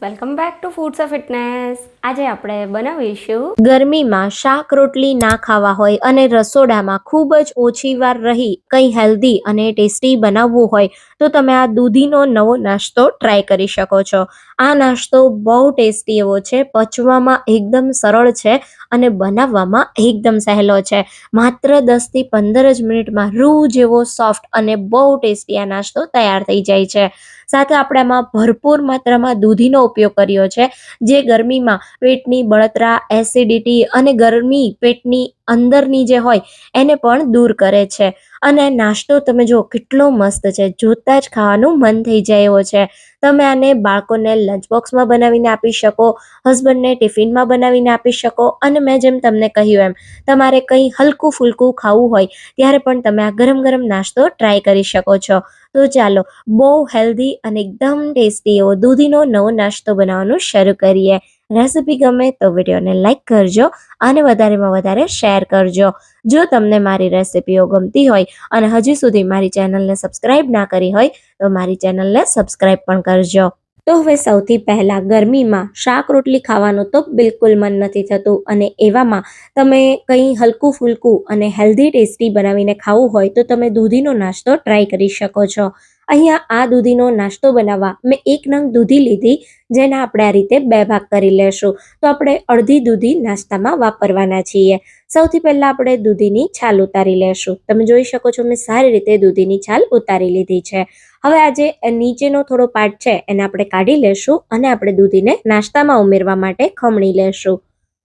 Welcome back to foods of fitness આજે આપણે બનાવીશું ગરમીમાં શાક રોટલી ના ખાવા હોય અને રસોડામાં ખૂબ જ ઓછી વાર રહી, કંઈ હેલ્ધી અને ટેસ્ટી બનાવવું હોય, તો તમે આ દૂધીનો નવો નાસ્તો ટ્રાય કરી શકો છો. આ નાસ્તો બહુ ટેસ્ટી એવો છે, પચવામાં એકદમ સરળ છે અને બનાવવામાં એકદમ સહેલો છે. માત્ર દસથી પંદર જ મિનિટમાં રૂ જેવો સોફ્ટ અને બહુ ટેસ્ટી આ નાસ્તો તૈયાર થઈ જાય છે. સાથે આપણે આમાં ભરપૂર માત્રામાં દૂધીનો ઉપયોગ કર્યો છે. જે ગરમીમાં પેટની બળતરા એસિડિટી અને ગરમી પેટની અંદરની જે હોય, એને પણ દૂર કરે છે. અને નાસ્તો તમે જો કેટલો મસ્ત છે. જોતા જ ખાવાનું મન થઈ જાય એવો છે. તમે આને બાળકોને લંચ બોક્સમાં બનાવીને આપી શકો હસબન્ડને ટિફિનમાં બનાવીને આપી શકો. અને મેં જેમ તમને કહ્યું એમ, તમારે કંઈ હલકું ફૂલકું ખાવું હોય, ત્યારે પણ તમે આ ગરમ ગરમ નાસ્તો ટ્રાય કરી શકો છો. તો ચાલો, બહુ હેલ્ધી અને એકદમ ટેસ્ટી એવો દૂધીનો નવો નાસ્તો બનાવવાનું શરૂ કરીએ. રેસિપી ગમે તો વિડીયોને લાઇક કરજો અને વધારેમાં વધારે શેર કરજો. જો તમને મારી રેસિપીઓ ગમતી હોય અને હજી સુધી મારી ચેનલને સબસ્ક્રાઇબ ના કરી હોય, તો મારી ચેનલને સબસ્ક્રાઇબ પણ કરજો. તો હવે સૌથી પહેલાં ગરમીમાં શાક રોટલી ખાવાનું તો બિલકુલ મન નથી થતું અને એવામાં તમે કંઈ હલકું ફૂલકું અને હેલ્ધી ટેસ્ટી બનાવીને ખાવું હોય તો તમે દૂધીનો નાસ્તો ટ્રાય કરી શકો છો. અહીંયા આ દૂધીનો નાસ્તો બનાવવા મેં એક નંગ દૂધી લીધી, જેને આપણે આ રીતે બે ભાગ કરી લેશું. તો આપણે અડધી દૂધી નાસ્તામાં વાપરવાના છીએ. સૌથી પહેલાં આપણે દૂધીની છાલ ઉતારી લેશું. તમે જોઈ શકો છો મેં સારી રીતે દૂધીની છાલ ઉતારી લીધી છે. હવે આજે નીચેનો થોડો પાર્ટ છે, એને આપણે કાઢી લેશું અને આપણે દૂધીને નાસ્તામાં ઉમેરવા માટે ખમણી લેશું.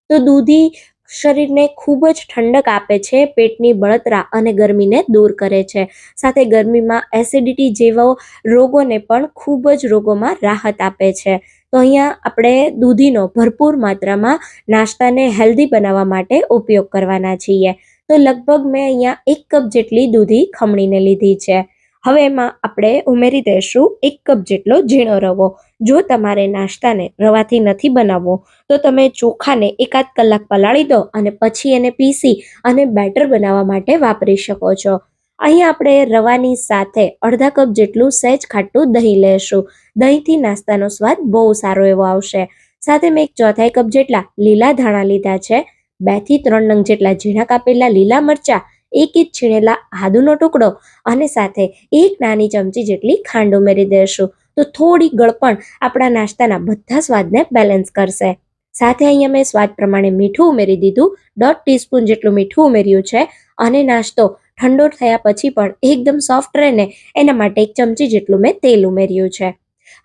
તો દૂધી શરીરને ખૂબ જ ઠંડક આપે છે, પેટની બળતરા અને ગરમીને દૂર કરે છે. સાથે ગરમીમાં એસિડિટી જેવા રોગોને પણ ખૂબ જ રોગોમાં રાહત આપે છે. તો અહીંયા આપણે દૂધીનો ભરપૂર માત્રામાં નાસ્તાને હેલ્ધી બનાવવા માટે ઉપયોગ કરવાના છીએ. તો લગભગ મેં અહીંયા એક કપ જેટલી દૂધી ખમણીને લીધી છે. હવે એમાં આપણે ઉમેરી દઈશું એક કપ જેટલો ઝીણો રવો. જો તમારે નાસ્તાને રવાથી નથી બનાવવો, તો તમે ચોખાને એકાદ કલાક પલાળી દો અને પછી એને પીસી અને બેટર બનાવવા માટે વાપરી શકો છો. અહીં આપણે રવાની સાથે અડધા કપ જેટલું સહેજ ખાટું દહીં લેશું. દહીંથી નાસ્તાનો સ્વાદ બહુ સારો એવો આવશે. સાથે મેં એક ચોથાઈ કપ જેટલા લીલા ધાણા લીધા છે બેથી ત્રણ નંગ જેટલા ઝીણા કાપેલા લીલા મરચા એક ઇંચ છીણેલા આદુનો ટુકડો અને સાથે એક નાની ચમચી જેટલી ખાંડ ઉમેરી દેશું. તો થોડી ગળપણ આપણા નાસ્તાના બધા સ્વાદને બેલેન્સ કરશે. સાથે અહીંયા મેં સ્વાદ પ્રમાણે મીઠું ઉમેરી દીધું. દોઢ ટીસ્પૂન જેટલું મીઠું ઉમેર્યું છે અને નાસ્તો ઠંડો થયા પછી પણ એકદમ સોફ્ટ રહે એના માટે એક ચમચી જેટલું મેં તેલ ઉમેર્યું છે.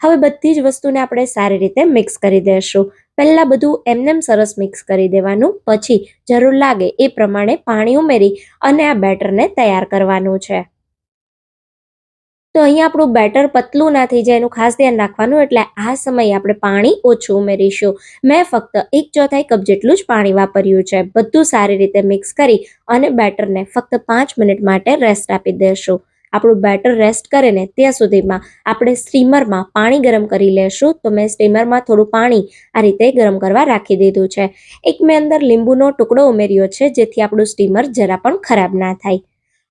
હવે બધી જ વસ્તુને આપણે સારી રીતે મિક્સ કરી દઈશું પહેલાં બધું એમનેમ સરસ મિક્સ કરી દેવાનું. પછી જરૂર લાગે એ પ્રમાણે પાણી ઉમેરી અને આ બેટરને તૈયાર કરવાનું છે. તો અહીંયા આપણું બેટર પતલું ના થઈ જાય એનું ખાસ ધ્યાન રાખવાનું, એટલે આ સમયે આપણે પાણી ઓછું ઉમેરીશું. મેં ફક્ત એક ચોથાઈ કપ જેટલું જ પાણી વાપર્યું છે. બધું સારી રીતે મિક્સ કરી અને બેટરને ફક્ત પાંચ મિનિટ માટે રેસ્ટ આપી દઈશું આપણું બેટર રેસ્ટ કરે ને ત્યાં સુધીમાં આપણે સ્ટીમરમાં પાણી ગરમ કરી લેશું. તો મેં સ્ટીમરમાં થોડું પાણી આ રીતે ગરમ કરવા રાખી દીધું છે. એક મેં અંદર લીંબુનો ટુકડો ઉમેર્યો છે, જેથી આપણું સ્ટીમર જરા પણ ખરાબ ના થાય.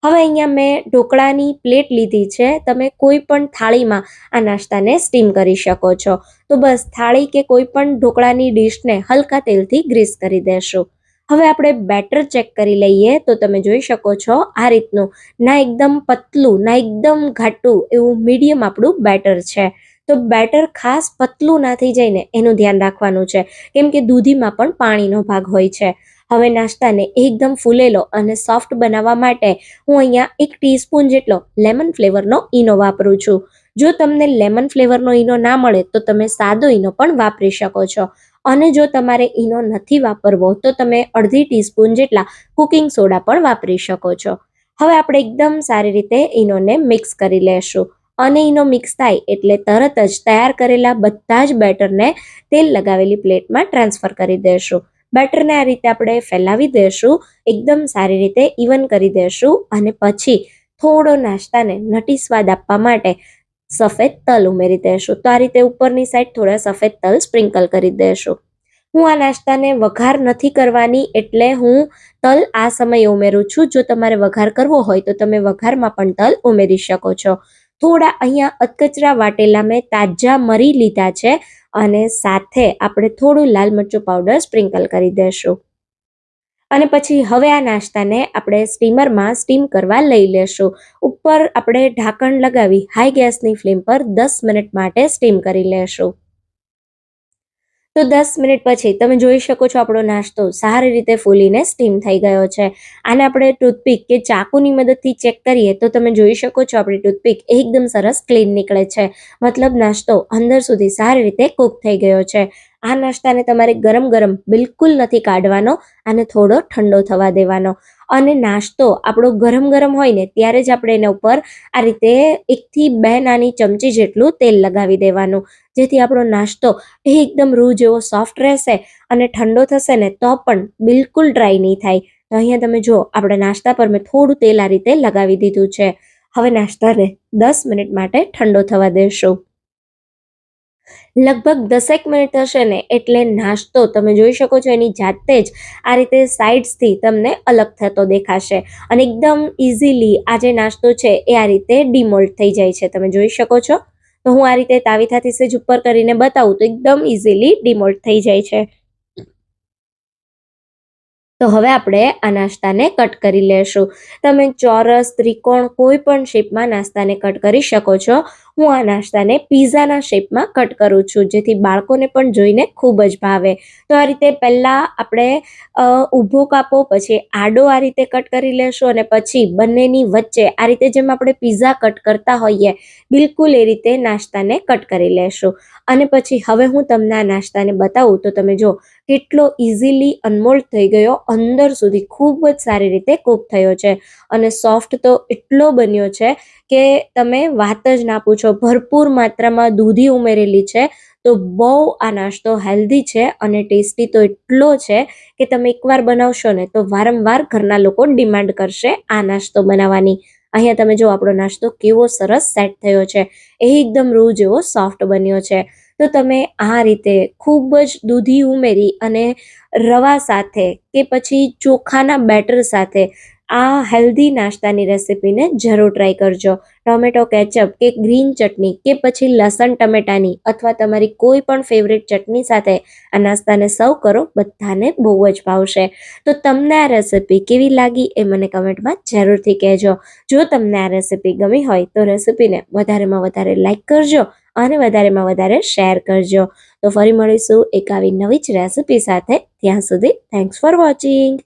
હવે અહીંયા મેં ઢોકળાની પ્લેટ લીધી છે. તમે કોઈ પણ થાળીમાં આ નાસ્તાને સ્ટીમ કરી શકો છો. તો બસ થાળી કે કોઈ પણ ઢોકળાની ડીશને હલકા તેલથી ગ્રીસ કરી દેશું. હવે આપણે બેટર ચેક કરી લઈએ તો તમે જોઈ શકો છો આ રીતનું. ના એકદમ પતલું, ના એકદમ ઘાટું એવું મીડિયમ આપણું બેટર છે. તો બેટર ખાસ પતલું ના થઈ જાય ને એનું ધ્યાન રાખવાનું છે. કેમ કે દૂધીમાં પણ પાણીનો ભાગ હોય છે. હવે નાસ્તાને એકદમ ફૂલેલો અને સોફ્ટ બનાવવા માટે હું અહીંયા એક ટીસ્પૂન જેટલો લેમન ફ્લેવરનો ઈનો વાપરું છું. જો તમને લેમન ફ્લેવરનો ઈનો ના મળે તો તમે સાદો ઈનો પણ વાપરી શકો છો. અને જો તમારે ઈનો નથી વાપરવો તો તમે અડધી ટીસ્પૂન જેટલા કુકિંગ સોડા પણ વાપરી શકો છો. હવે આપણે એકદમ સારી રીતે ઈનોને મિક્સ કરી લેશું. અને ઈનો મિક્સ થાય એટલે તરત જ તૈયાર કરેલા બધા જ બેટરને તેલ લગાવેલી પ્લેટમાં ટ્રાન્સફર કરી દઈશું બેટરને આ રીતે આપણે ફેલાવી દઈશું એકદમ સારી રીતે ઇવન કરી દઈશું અને પછી થોડો નાસ્તાને નટી સ્વાદ આપવા માટે સફેદ તલ ઉમેરી દેશું. તો આ રીતે ઉપરની સાઈડ થોડા સફેદ તલ સ્પ્રિંકલ કરી દેશું. હું આ નાસ્તાને વઘાર નથી કરવાની એટલે હું તલ આ સમયે ઉમેરું છું. જો તમારે વઘાર કરવો હોય તો તમે વઘારમાં પણ તલ ઉમેરી શકો છો. થોડા અહીંયા અધકચરા વાટેલા મેં તાજા મરી લીધા છે અને સાથે આપણે થોડું લાલ મરચું પાવડર સ્પ્રિંકલ કરી દેશું. અને પછી હવે આ નાસ્તાને આપણે સ્ટીમરમાં સ્ટીમ કરવા લઈ લેશું. ઉપર આપણે ઢાંકણ લગાવી હાઈ ગેસની ફ્લેમ પર દસ મિનિટ માટે સ્ટીમ કરી લેશું. તો દસ મિનિટ પછી તમે જોઈ શકો છો આપણો નાસ્તો સારી રીતે ફૂલીને સ્ટીમ થઈ ગયો છે. આને આપણે ટૂથપીક કે ચાકુની મદદથી ચેક કરીએ તો તમે જોઈ શકો છો આપણી ટૂથપીક એકદમ સરસ ક્લીન નીકળે છે. મતલબ નાસ્તો અંદર સુધી સારી રીતે કૂક થઈ ગયો છે. આ નાસ્તાને તમારે ગરમ ગરમ બિલકુલ નથી કાઢવાનો અને થોડો ઠંડો થવા દેવાનો. અને નાસ્તો આપણો ગરમ ગરમ હોય ને ત્યારે જ આપણે એના ઉપર આ રીતે એકથી બે નાની ચમચી જેટલું તેલ લગાવી દેવાનું. જેથી આપણો નાસ્તો એ એકદમ રૂ જેવો સોફ્ટ રહેશે અને ઠંડો થશે ને તો પણ બિલકુલ ડ્રાય નહીં થાય. તો અહીંયા તમે જો આપણે નાસ્તા પર મેં થોડું તેલ આ રીતે લગાવી દીધું છે. હવે નાસ્તાને દસ મિનિટ માટે ઠંડો થવા દેશું. લગભગ દસેક મિનિટ થશે ને એટલે નાસ્તો તમે જોઈ શકો છો એની જાતે જ આ રીતે સાઇડ્સથી તમને અલગ થતો દેખાશે. અને એકદમ ઇઝીલી આ જે નાસ્તો છે એ આ રીતે ડિમોલ્ટ થઈ જાય છે. તમે જોઈ શકો છો? તો હું આ રીતે તાવીથાથી સેજ ઉપર કરીને બતાવું તો એકદમ ઇઝીલી ડિમોલ્ટ થઈ જાય છે. તો હવે આપણે આ નાસ્તાને કટ કરી લેશું. તમે ચોરસ, ત્રિકોણ કોઈ પણ શેપમાં નાસ્તાને કટ કરી શકો છો. હું આ નાસ્તાને પીઝાના શેપમાં કટ કરું છું, જેથી બાળકોને પણ જોઈને ખૂબ જ ભાવે. તો આ રીતે પહેલાં આપણે ઊભો કાપો, પછી આડો આ રીતે કટ કરી લેશું અને પછી બંનેની વચ્ચે આ રીતે જેમ આપણે પીઝા કટ કરતા હોઈએ, બિલકુલ એ રીતે નાસ્તાને કટ કરી લેશું. અને પછી હવે હું તમને આ નાસ્તાને બતાવું, તો તમે જો કેટલો ઇઝીલી અનમોલ્ડ થઈ ગયો, અંદર સુધી ખૂબ જ સારી રીતે કૂક થયો છે. અને સોફ્ટ તો એટલો બન્યો છે કે તમે વાત જ ના પૂછો ભરપૂર માત્રામાં દૂધી ઉમેરેલી છે, તો બહુ આ નાસ્તો હેલ્ધી છે અને ટેસ્ટી તો એટલો છે કે તમે એકવાર બનાવશો ને તો વારંવાર ઘરના લોકો ડિમાન્ડ કરશે આ નાસ્તો બનાવવાની. અહીંયા તમે જો આપણો નાસ્તો કેવો સરસ સેટ થયો છે, એ એકદમ રૂ જેવો સોફ્ટ બન્યો છે. તો તમે આ રીતે ખૂબ જ દૂધી ઉમેરી અને રવા સાથે કે પછી ચોખાના બેટર સાથે આ હેલ્ધી નાસ્તાની રેસિપીને જરૂર ટ્રાય કરજો. ટોમેટો કેચઅપ કે ગ્રીન ચટણી કે પછી લસણ ટમેટાની અથવા તમારી કોઈ પણ ફેવરેટ ચટણી સાથે આ નાસ્તાને સર્વ કરો, બધાને બહુ જ ભાવશે. તો તમને આ રેસિપી કેવી લાગી એ મને કમેન્ટમાં જરૂરથી કહેજો. જો તમને આ રેસિપી ગમી હોય તો રેસિપીને વધારેમાં વધારે લાઇક કરજો અને વધારેમાં વધારે શેર કરજો. તો ફરી મળીશું એક આવી નવી જ રેસિપી સાથે. ત્યાં સુધી થેન્ક્સ ફોર વોચિંગ